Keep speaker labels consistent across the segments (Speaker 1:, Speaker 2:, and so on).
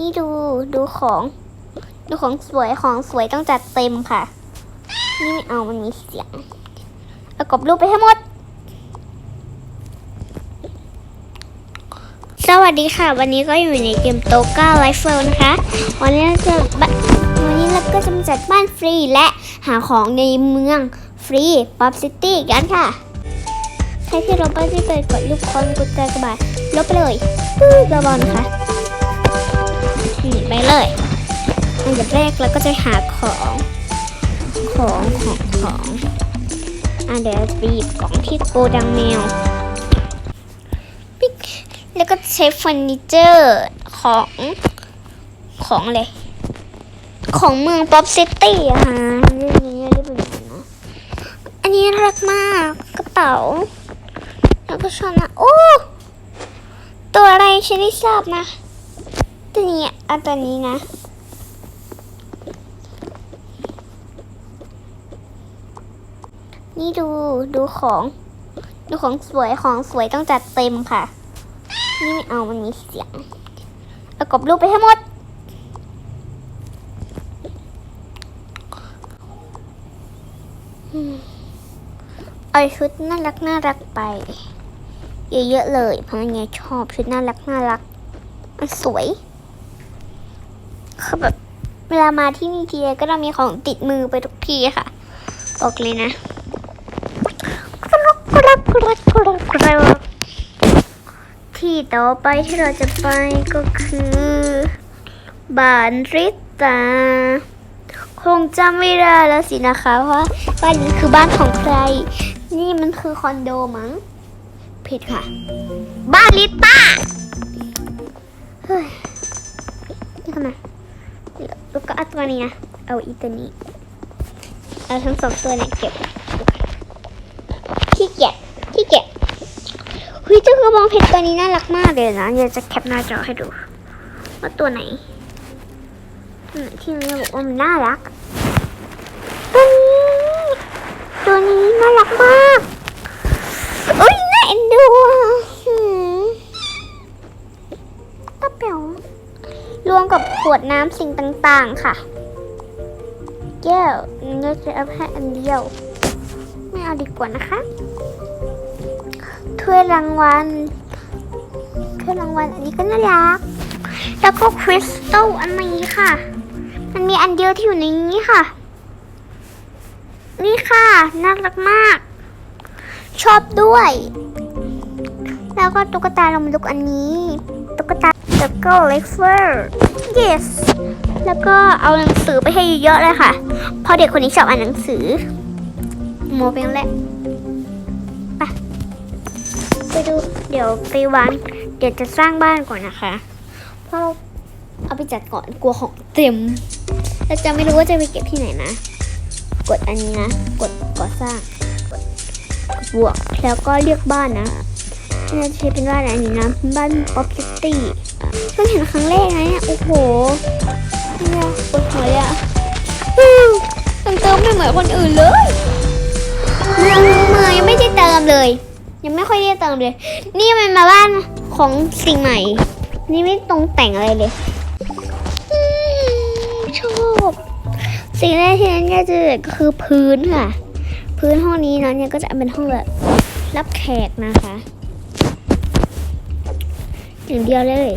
Speaker 1: นี่ดูดูของ ดูของสวยของสวยต้องจัดเต็มค่ะ นี่ไม่เอามันมีเสียงเอากรอบรูปไปให้หมด สวัสดีค่ะ วันนี้ก็อยู่ในเกมโตก้าไลฟ์เฟลนะคะ วันนี้เราจะวันนี้เราก็จะมาจัดบ้านฟรีและหาของในเมืองฟรีป๊อปซิตี้กันค่ะใครที่เราไม่ได้ไปกดลูกคอนกดกระบาดลบไปเลยปื้อกระบอลค่ะ นี่ไปเลยอันดับแรกเราก็จะหาของ ของของของอะเดี๋ยวเราจะไปหยิบกล่องที่โกดังแมวปิ๊กแล้วก็ใช้เฟอร์นิเจอร์ของของอะไรของเมืองป๊อปซิตี้อะค่ะเรื่องนี้เรียกเป็นยันะอันนี้น่ารักมากกระเป๋า แล้วก็ชอบนะโอ้ตัวอะไรฉันไม่ทราบนะตัวนี้ อะตัวนี้นะ นี่ดูดูของ ดูของสวยของสวยต้องจัดเต็มค่ะ นี่ไม่เอามันมีเสียงเอากรอบรูปไปให้หมด เอาชุดน่ารักน่ารักไป เยอะๆเลย เพราะไงชอบชุดน่ารักน่ารัก มันสวย คือแบบเวลามาที่นี่ทีไรก็ต้องมีของติดมือไปทุกทีค่ะบอกเลยนะที่ต่อไปที่เราจะไปก็คือบ้านริตา คงจำไม่ได้แล้วสินะคะว่าบ้านนี้คือบ้านของใคร นี่มันคือคอนโดมั้งผิดค่ะ บ้านลิต้าเฮ้ยนี่เข้าม ตัวนี้นะ เอาอีตัวนี้ เอาทั้งสองตัวเนี่ยเก็บขี้เกียจขี้เกียจเฮ้ยเจ้ากระบองเพชรตัวนี้น่ารักมากเลยนะเดี๋ยวจะแคปหน้าจอให้ดู ว่าตัวไหนตัวไหนที่มันบอกว่ามันน่ารัก ตัวนี้ ตัวนี้น่ารักมากเอ้ยน่าเอ็นดูอะ กับขวดน้ำสิ่งต่างๆค่ะ แก้วเราจะเอาแค่อันเดียว ไม่เอาดีกว่านะคะถ้วยรางวัลถ้วยรางวัลอันนี้ก็น่ารัก แล้วก็คริสตัลอันนี้ค่ะ มันมีอันเดียวที่อยู่ในนี้ค่ะ นี่ค่ะ น่ารักมาก ชอบด้วย แล้วก็ตุ๊กตาลมลุกอันนี้ ตุ๊กตา The Girl l e f e r yes แล้วก็เอาหนังสือไปให้เยอะๆเลยค่ะ เพราะเด็กคนนี้ชอบอ่านหนังสือ โมเป็นแหละไปไปดู เดี๋ยวไปวางเดี๋ยวจะสร้างบ้านก่อนนะคะ เพราะเราเอาไปจัดก่อนกลัวของเต็มแล้วจะไม่รู้ว่าจะไปเก็บที่ไหนนะ กดอันนี้นะ กดก่อสร้างกดบวก แล้วก็เลือกบ้านนะน่าจะใช้เป็นบ้านอันนี้นะ บ้านป๊อปซิตี้ เพิ่งเห็นครั้งแรกนะเนี่ย โอ้โหเนี่ยปวดหัวเลยอะอืมเติมเติมไม่เหมือนคนอื่นเลยเมืองเมืองยังไม่ได้เติมเลย ยังไม่ค่อยได้เติมเลย นี่มันมาบ้านของสิ่งใหม่ นี่ไม่ตรงแต่งอะไรเลยอืมชอบสิ่งแรกที่นันจะเจอก็คือพื้นค่ะ พื้นห้องนี้เนาะเนี่ยก็จะเป็นห้องแบบรับแขกนะคะอย่างเดียวเลยนี่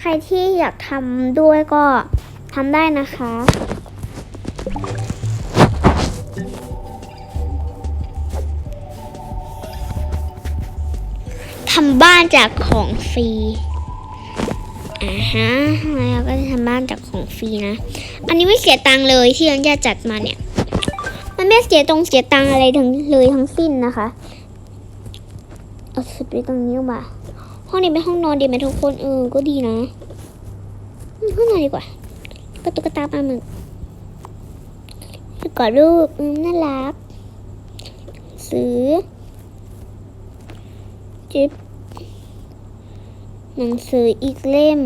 Speaker 1: ใครที่อยากทำด้วยก็ทำได้นะคะ ทำบ้านจากของฟรีอ่าฮะแล้วก็จะทำบ้านจากของฟรีนะ อันนี้ไม่เสียตังค์เลยที่เราจะจัดมาเนี่ย มันไม่เสียตรงเสียตังค์อะไรทั้งเลยทั้งสิ้นนะคะ เอาสุดไปตรงนี้มาห้องนี้เป็นห้องนอนดีไหมทุกคนเออก็ดีนะห้องนอนดีกว่า ก็ตุ๊กตาปลาหมึกกอดรูปอืมน่ารักซื้อจิ๊บหนังสืออีกเล่ม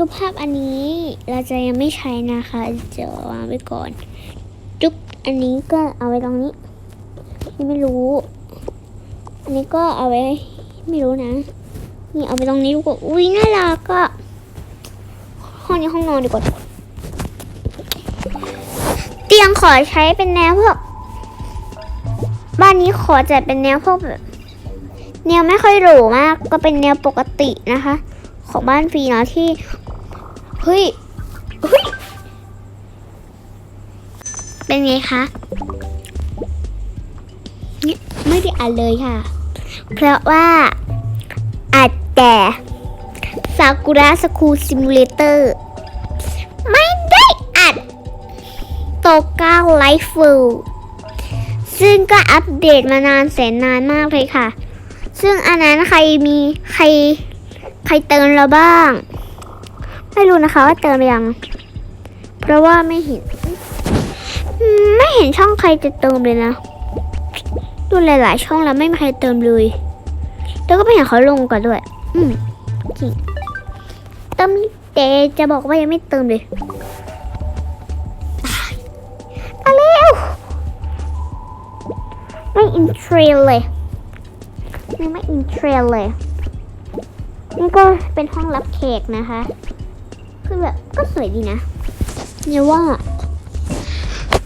Speaker 1: รูปภาพอันนี้เราจะยังไม่ใช้นะคะจะวางไว้ก่อน จุ๊บอันนี้ก็เอาไว้ตรงนี้นี่ไม่รู้ อันนี้ก็เอาไว้ไม่รู้นะนี่เอาไปตรงนี้ดีกว่าอุ้ยน่ารักก็ห้องนี้ห้องนอนดีกว่าเตียงขอใช้เป็นแนวพวกบ้านนี้ขอจัดเป็นแนวพวกแบบแนวไม่ค่อยหรูมาก ก็เป็นแนวปกตินะคะ ของบ้านฟรีเนาะที่ ฮ้ยเฮ้ย เป็นไงคะนี่ไม่ได้อ่านเลยค่ะ เพราะว่าอาจแต่ซากุระสคูซิมูเลเตอร์ไม่ได้อัดโตก้าไลฟ์ฟูซึ่งก็อัปเดตมานานแสนนานมากเลยค่ะ ซึ่งอันนั้นใครมีใครใครเติมเราบ้าง ไม่รู้นะคะว่าเติมหรือยัง เพราะว่าไม่เห็น ไม่เห็นช่องใครจะเติมเลยนะ ดูหลาย ๆ ช่องแล้วไม่มีใครเติมเลย แล้วก็ไม่เห็นเขาลงกันด้วย อืมจริงเติมแต่จะบอกว่ายังไม่เติมเลยมาเร็วไม่อินเทรลเลยไม่อินเทรลเลยนี่ก็เป็นห้องรับแขกนะคะ คือแบบก็สวยดีนะอย่าว่า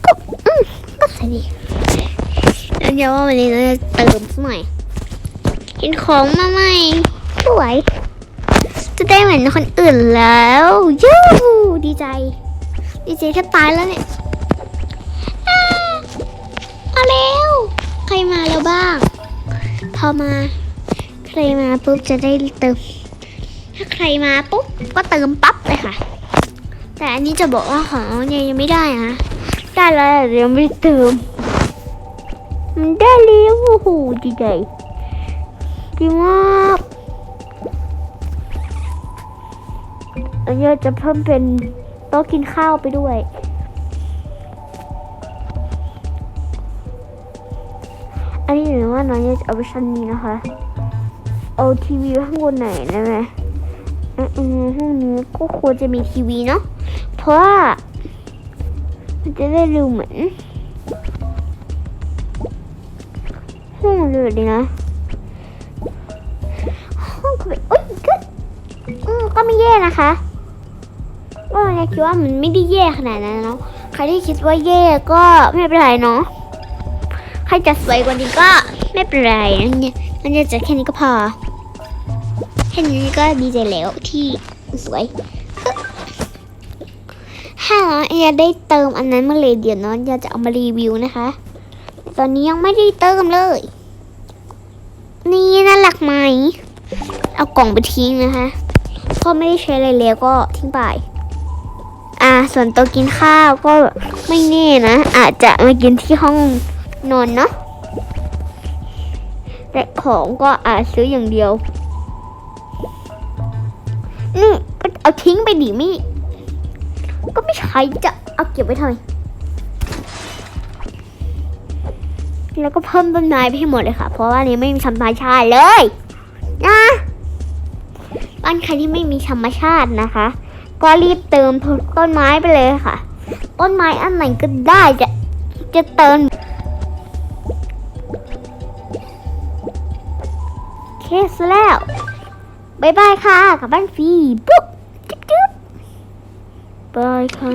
Speaker 1: ก็อืมก็สวยดีแล้วเดี๋ยวว่าวันนี้เราจะเติมสักหน่อยกินของมาใหม่สวยจะได้เหมือนคนอื่นแล้วยูดีใจ ดีใจแทบตายแล้วเนี่ยมาแล้วใครมาแล้วบ้าง พอมา ใครมาปุ๊บจะได้เติม ถ้าใครมาปุ๊บก็เติมปั๊บเลยค่ะ แต่อันนี้จะบอกว่าของเนี่ยยังไม่ได้นะได้แล้วแต่ยังไม่เติมมันได้แล้วโอ้โหดีใจดีมากอันนี้จะเพิ่มเป็นโต๊ะกินข้าวไปด้วยอันนี้หรือว่าน้องจะเอาไปชั้นนี้นะคะ เอาทีวีไว้ข้างบนไหนได้ไหม อืมห้องนี้ก็ควรจะมีทีวีเนาะ เพราะว่ามันจะได้ดูเหมือนห้องเลยดีนะ ห้องก็แบบอุ้ยก็อืมก็ไม่แย่นะคะว่าเราคิดว่ามันไม่ได้แย่ขนาดนั้นเนาะ ใครที่คิดว่าแย่ก็ไม่เป็นไรเนาะ ใครจะสวยกว่านี้ก็ไม่เป็นไรนะเนี่ยมันจะแค่นี้ก็พอ แค่นี้ก็ดีใจแล้วที่สวยถ้าองเอได้เติมอันนั้นเมื่อไรเดี๋ยวน้องจะจะเอามารีวิวนะคะ ตอนนี้ยังไม่ได้เติมเลย นี่น่ารักไหม เอากล่องไปทิ้งนะคะเพราะไม่ได้ใช้อะไรแล้วก็ทิ้งไป อ่า ส่วนตัวกินข้าวก็ไม่แน่นะ อาจจะมากินที่ห้องนอนเนาะแต่ของก็อาจซื้ออย่างเดียว นี่ก็เอาทิ้งไปดิไม่ก็ไม่ใช้จะเอาเก็บไว้ทำไมแล้วก็เพิ่มต้นไม้ไปให้หมดเลยค่ะ เพราะว่านนี้ไม่มีธรรมชาติเลยนะบ้านใครที่ไม่มีธรรมชาตินะคะ ก็รีบเติมต้นไม้ไปเลยค่ะ ต้นไม้อันไหนก็ได้จะจะเติมเคสแล้ว บายบายค่ะกลับบ้านฟรีปุ๊บจุ๊บจุ๊บบายค่ะ